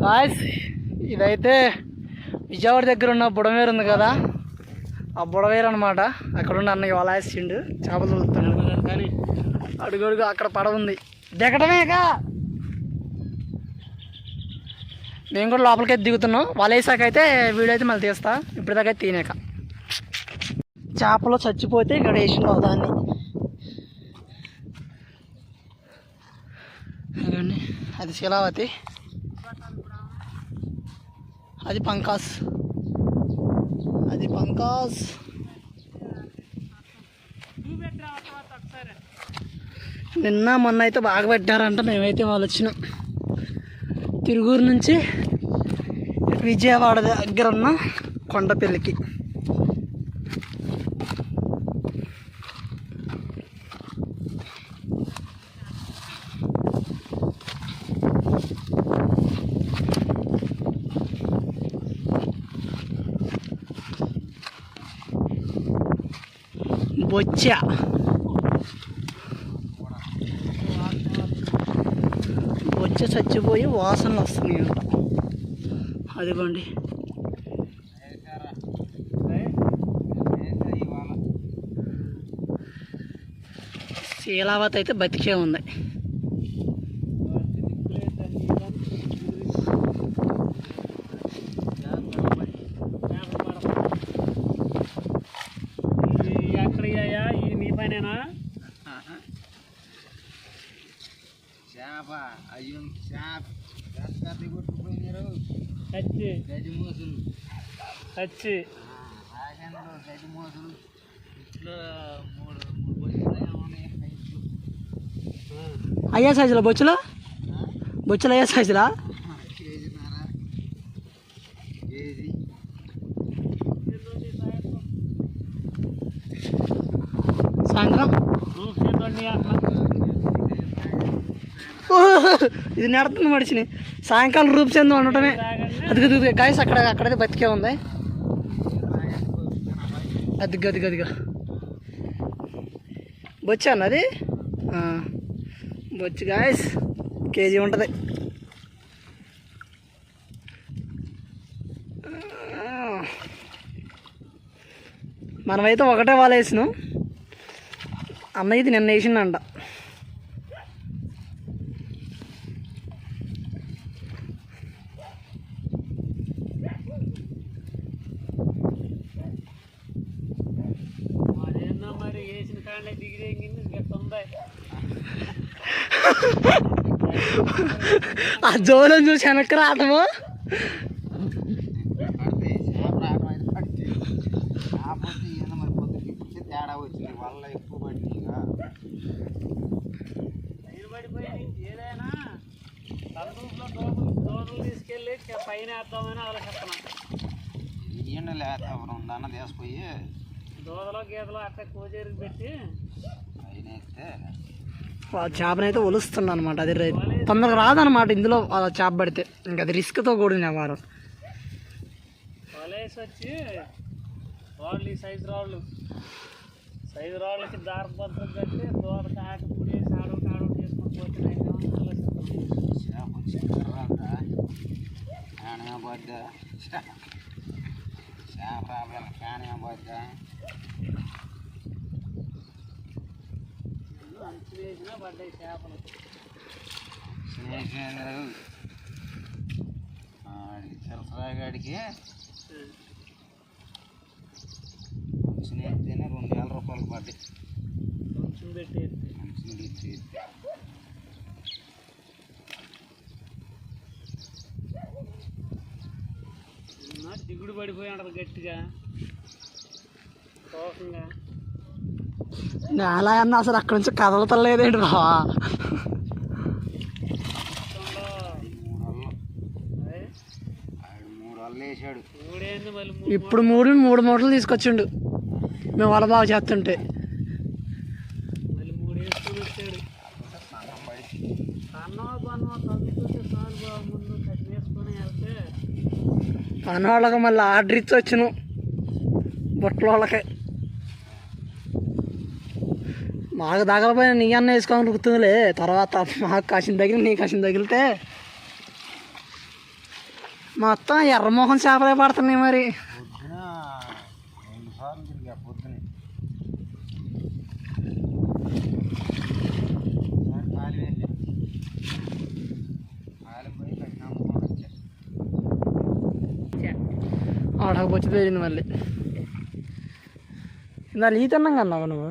కాయస్ ఇదైతే విజయవాడ దగ్గర ఉన్న బుడమేరు ఉంది కదా. ఆ బుడవేరు అనమాట అక్కడున్న అన్న అన్నయ్య వల వేసిండు చేపలు తోలుతున్నాడు. కానీ అడుగడుగు అక్కడ పడ ఉంది. దిగటమేగా మేము కూడా లోపలికి అయితే దిగుతున్నాం. వల వేసాక అయితే వీడియో అయితే మళ్ళీ తీస్తా. ఇప్పటిదాకా అయితే తీనాక చేపలు చచ్చిపోతే ఇక్కడ వేసిండు ఒక దాన్ని అది శిలావతి. అది పంకాస్. అది పంకాస్. నిన్న మొన్న అయితే బాగా పెట్టారంట మేమైతే వాళ్ళు వచ్చినాం. తిరుగురు నుంచి విజయవాడ దగ్గర ఉన్న కొండపల్లికి. వచ్చా. వచ్చి చచ్చిపోయి వాసనలు వస్తున్నాయి అదిగోండి. శీలావతి అయితే బతికే ఉంది ఎక్కడ ఈ నీ పైన చేప అయ్యో చేప కత్తి కొట్టుకుపోయినారు చచ్చి గది మోసులు చచ్చి ఆగంలో గది మోసులు ఇట్లా మూడు మూడు బొచ్చులు ఏమో ఉన్నాయి. వచ్చి అయ్యా సైజులా బొచ్చులు? బొచ్చులు అయ్యా సైజులా? సాయంత్రం? ఇది నడుతుంది మడిచిని సాయంకాలం రూపు చెంది ఉండటమే అది గది గాయస్ అక్కడ అక్కడైతే బతికే ఉంది. అది గది గదిగా బొచ్చా అన్నది అది? బొచ్చు గాయస్ కేజీ ఉంటుంది. మనమైతే ఒకటే వాళ్ళు వేసినాం అన్నయ్యది నిన్న వేసిండంట అదేందో మరి వేసిన కాళ్ళే దిగి తెగింది ఇంకా తొంభై ఆ జోలను చూసి వెనక్కి రావటము పడితే చేప రావడం అయితే పడితే కాకపోతే ఏదో మరి పొద్దుకి ఇప్పుడే తేడా వచ్చింది వల్ల ఎక్కువ పడినాయిగా నీరు పడిపోయి ఏదైనా తలదూపులో దోమలు దోమలు తీసుకెళ్ళి పైన వేద్దామని ఆలోచిస్తున్నాం ఎండ లేకపోవడం దాన్న తీసుకుపోయి దోదలో గీతలో అట్లా కోజేరికి పెట్టి చేపనైతే ఒలుస్తుంది అనమాట అది తొందరగా రాదనమాట ఇందులో చేప పడితే. ఇంకా అది రిస్క్తో కూడిన వ్యవహారం. వలేసి వచ్చి రాళ్ళు ఈ సైజు రాళ్ళు. సైజు రాళ్ళకి దారపత్రం కట్టి దోద కాక పుడేసి ఆడో కాడో చేసుకొని పోతున్నాయి చేప వచ్చిన తర్వాత కాణే పోద్దా చేప రావాలి కాణే పోద్దా అంచు వేసినా పడ్డాయి చేపలు స్నేహితులు సరఫరాగాడికి స్నేహితునే రెండు వేల రూపాయలు పడ్డాయి కొంచెం పెట్టి మంచిగా ఇచ్చి పడిపోయి గట్టిగా. కోపంగా. నేల అన్న అసలు అక్కడి నుంచి కదలతలేదేంటి మూడు ఇప్పుడు మూడు మూడు మూటలు తీసుకొచ్చిండు. మేము వల బాగా చేస్తుంటే మళ్ళీ మూడు వేసుకొని వచ్చాడు సన్నం పడి అన్నమా పన్నమా తగ్గుతుంటే చాలు బాబు ముందు కట్ వేసుకొని వెళ్తే పనవాళ్ళకి మళ్ళీ ఆర్డర్ ఇచ్చి వచ్చిన బుట్టలోళ్ళకి. మాకు తగలపోయిన నీ అన్న వేసుకొని ఉరుకుతుందిలే. తర్వాత మాకు కాసిన తగిలి నీ కాసిన తగిలితే. మొత్తం ఎర్రమోహన్ చేపలే పడుతున్నాయి మరి. ఆడకపోతే తెలియదు మళ్ళీ. ఇందా ఈ తిన్నాం అన్నావు నువ్వు?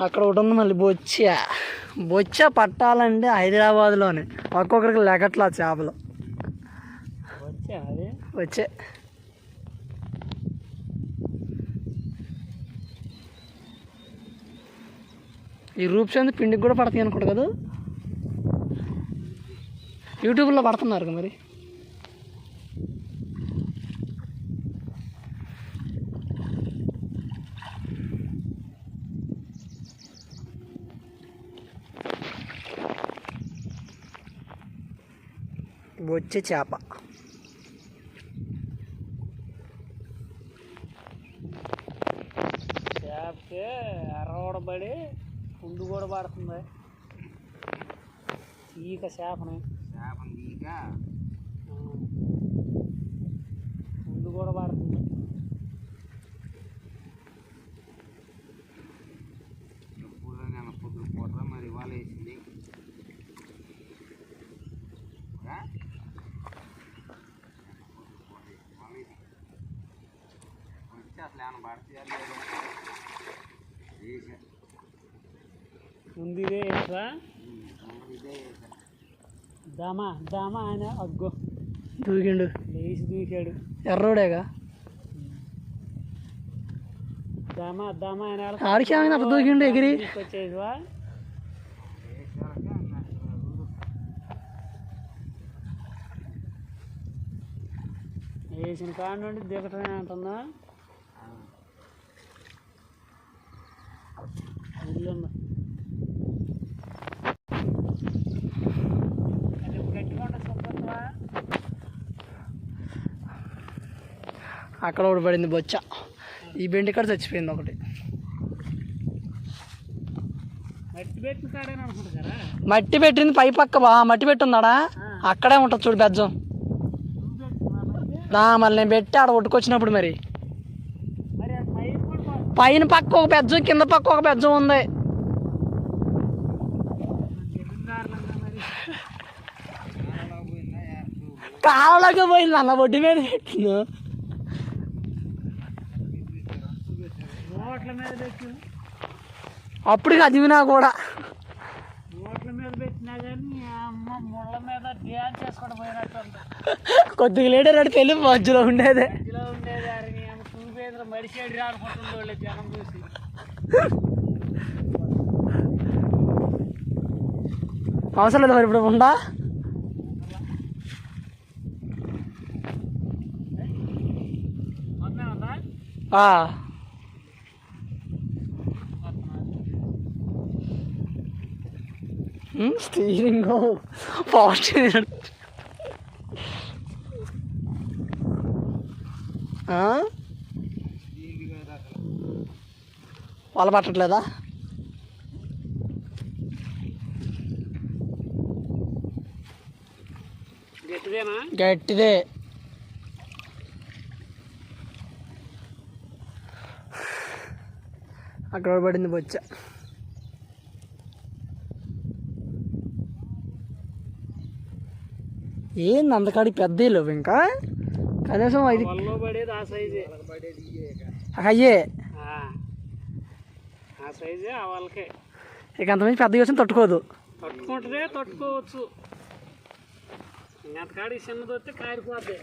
అక్కడ ఒకటి ఉంది మళ్ళీ బొచ్చ. బొచ్చ పట్టాలంటే హైదరాబాద్లోనే. ఒక్కొక్కరికి లెగట్లా చేపలు. వచ్చా అది? వచ్చే ఈ రూప్స్ పిండికి కూడా పడతాయి అనుకుంటా కదా? యూట్యూబ్లో పడుతున్నారు కదా మరి. వచ్చే చేప. చేపకి ఎర్రబడి పుండు కూడా పడుతుంది ఈక చేపని. చేపను తీయక పుండు కూడా పడుతుంది ఎప్పుడు నేను పొద్దున పూట మరి ఇవాళ వేసింది. అసలు ఏమైనా పడితే వేసా. ముందు ఇదే ఏంట్రా ఇదే వేసా. దమా దమా ఆయన అగ్గో. దూకిండు. లేచి దూకాడు. ఎర్రోడేగా దమా దమా ఆయన ఆడికి అట్లా దూకిండు ఎగిరి. వచ్చేదివా వేసిన కాడ నుండి దిగటమే అంటున్నా ఇల్లుంది అది గట్టిగా ఉంటుంది సుబ్రతవా అక్కడ ఒకటి పడింది బొచ్చ. ఈ బెండి ఇక్కడ చచ్చిపోయింది ఒకటి. మట్టి పెట్టింది పై పక్క బా మట్టి పెట్టి ఉందాడా అక్కడే ఉంటుంది చూడు బెజ్జం. మళ్ళీ నేను పెట్టి ఆడ కొట్టుకొచ్చినప్పుడు మరి. పైన పక్క ఒక బెజ్జం కింద పక్క ఒక బెజ్జం ఉంది. కాలంలోకి పోయింది అన్న ఒడ్డు మీద పెట్టింది నోట్ల మీద పెట్టి అప్పుడు చదివినా కూడా. నోట్ల మీద పెట్టినా కానీ అమ్మ ముళ్ళ మీద డ్యాన్స్ పోయినట్టు కొద్దిగా లేడర్ అడితే వెళ్ళి మధ్యలో ఉండేదే. మధ్యలో ఉండేది ఆడుకుంటుండే జనం చూసి. అవసరం లేదు మరి ఇప్పుడు ఉందా? ఆ. స్టీరింగ్. అసలు వాళ్ళ పట్టట్లేదా? గట్టిదే. అక్కడ పడింది బొచ్చ. ఏంది అంతకాడి పెద్ద లేవు ఇంకా? కనీసం ఐదు అయ్యే. ఆ. ఆ సైజే ఆ వాళ్ళకే. ఇక అంతమంది పెద్ద యోచన తట్టుకోదు. తట్టుకుంటుందే తట్టుకోవచ్చు. ఇంకంతకాడికి చిన్నది వస్తే కారిపోద్ది.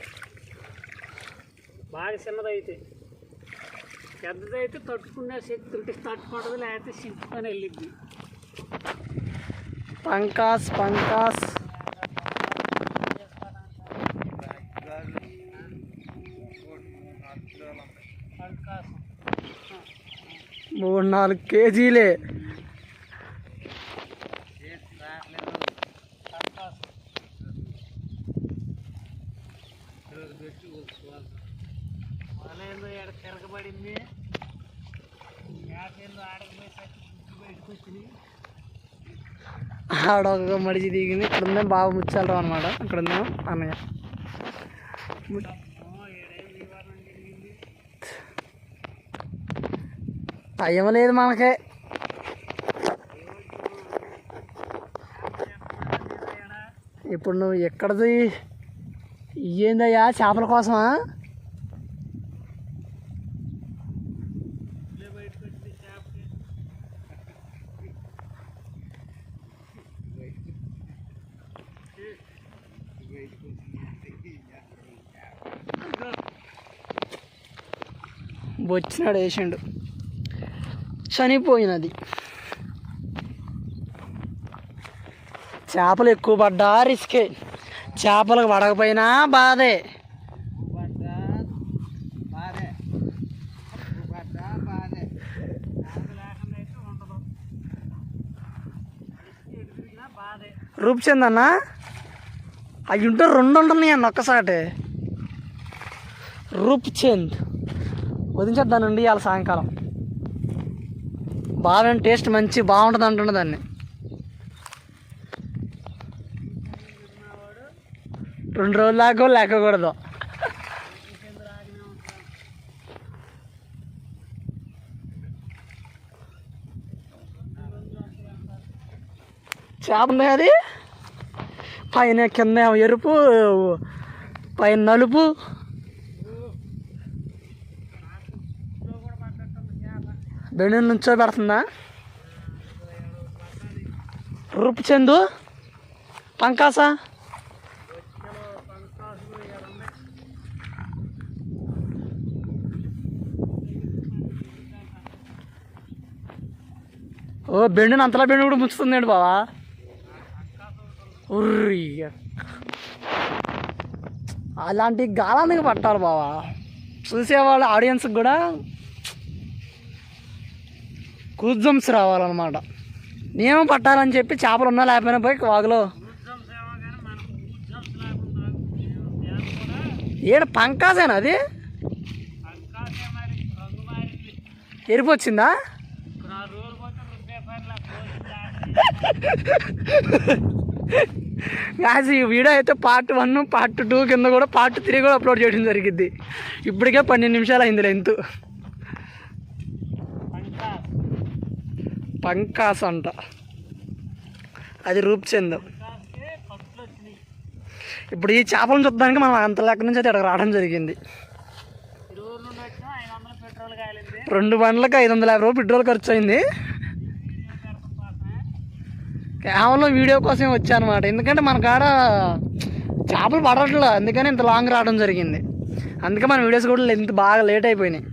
బాగా చిన్నది అయితే పెద్దది అయితే తట్టుకునే శక్తి ఉంటే తట్టుకుంటుంది లేకపోతే సింపుకొని వెళ్ళిద్ది. పంకాస్ పంకాస్ పంకాసం మూడు నాలుగు కేజీలే. తిరగబడింది? ఆడ ఒక మడిచి దిగింది. ఇక్కడ ఉందే బాగా ముచ్చాలరావు అనమాట అక్కడ ఉందేమో అన్నయ్య టైం లేదు మనకి. ఇప్పుడు నువ్వు ఎక్కడది ఇయ్యేందయ్యా చేపల కోసమా? వచ్చినాడు వేసిండు. చనిపోయినది. చేపలు ఎక్కువ పడ్డా రిస్కే. చేపలకు పడకపోయినా బాధే. పడ్డా బాధే రూప్చంద్ అన్న అవి ఉంటే రెండు ఉంటున్నాయి అన్న ఒక్కసారి రూప్చంద్. వదిలించేద్దానండి ఇవాళ సాయంకాలం. బాగా టేస్ట్ మంచి బాగుంటుంది అంటుండే దాన్ని. రెండు రోజులు దాకా లేకూడదు చేప ఉంది అది. పైన కింద ఏమో ఎరుపు పైన నలుపు. బెండు నుంచో పెడుతుందా? రూపు చందు? పంకాస? ఓ బెండుని అంతలా బెండు కూడా ముంచుతుందండి బావా. ఉర్రి. అలాంటి గాలానికి పట్టాలి బావా. చూసేవాళ్ళు ఆడియన్స్కి కూడా కూజమ్స్ రావాలన్నమాట. నియమం పట్టాలని చెప్పి చేపలు ఉన్నా లేకపోయినా పోయి వాగులో. ఏడు పంకాసేనా అది? ఎరుపు వచ్చిందా? గాజ్ ఈ వీడియో అయితే పార్ట్ వన్ పార్ట్ టూ కింద కూడా పార్ట్ త్రీ కూడా అప్లోడ్ చేయడం జరిగింది ఇప్పటికే పన్నెండు నిమిషాలు అయింది లెంత్. పంకాస్ అంట అది రూపచందం ఇప్పుడు ఈ చేపలను చూడడానికి మనం అంత లెక్క నుంచి అయితే ఇక్కడ రావడం జరిగింది. రెండు బండ్లకు ఐదు వందల యాభై రూపాయలు పెట్రోల్ ఖర్చు అయింది. కేవలం వీడియో కోసమే వచ్చానమాట. ఎందుకంటే మన కాడ చేపలు పడట్లేదు అందుకని ఇంత లాంగ్ రావడం జరిగింది. అందుకే మన వీడియోస్ కూడా ఇంత బాగా లేట్ అయిపోయినాయి.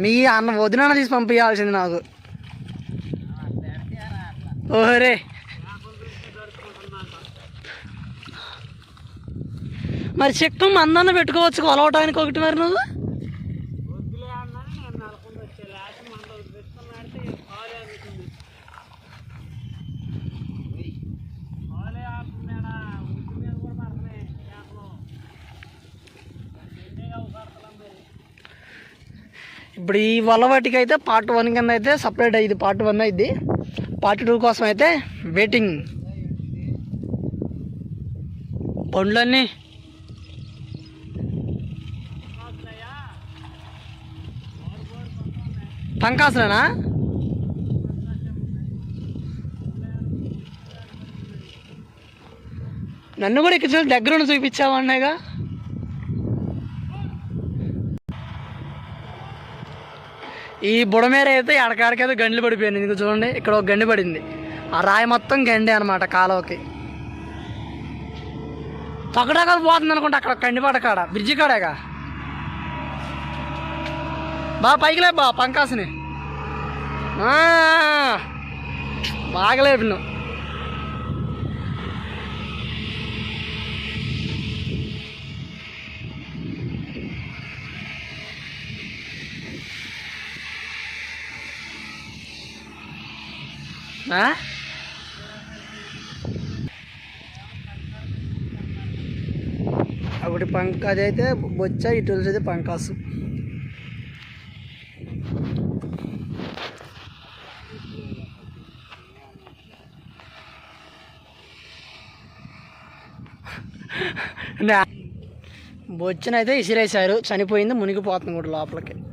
మీ అన్న వదిన తీసి పంపించాల్సింది నాకు. ఓహరే. మరి చెక్కం మందన్న పెట్టుకోవచ్చు కొలవటానికి ఒకటి మరి నువ్వు వద్దులే అన్నాను నేను నలుపుకుంటూ వచ్చే లేకపోతే మన ఒకటి పెట్టుకున్నాడితే పాలే అందుతుంది పాలే ఆపుతున్నాడా ఉద్దు మీద కూడా పడుతున్నాయి చేపలు ఎన్నే అవసరం మరి ఇప్పుడు ఈ వలవాటికి అయితే పార్ట్ వన్ కింద అయితే సపరేట్ అయ్యింది పార్ట్ వన్ అయింది పార్ట్ టూ కోసం అయితే వెయిటింగ్ పండ్లన్నీ పంకాసులేనా? నన్ను కూడా ఇక్కడ దగ్గర ఉండి చూపించావన్నాయిగా ఈ బుడమేర అయితే ఎడకాడికైతే గండ్లు పడిపోయింది. ఇంక చూడండి ఇక్కడ ఒక గండి పడింది. ఆ రాయి మొత్తం గండి అనమాట కాలువకి. తొక్కడాక పోతుంది అనుకుంటా అక్కడ కండిపాట కాడ బ్రిడ్జి కాడేగా. బా పైకి లే బా పంకాసుని. బాగా లేపినావు. ఒకటి పంక అయితే బొచ్చ ఇటు అయితే పంకాసు బొచ్చనైతే ఇసిరేశారు చనిపోయింది మునిగిపోతుంది కూడా లోపలికి.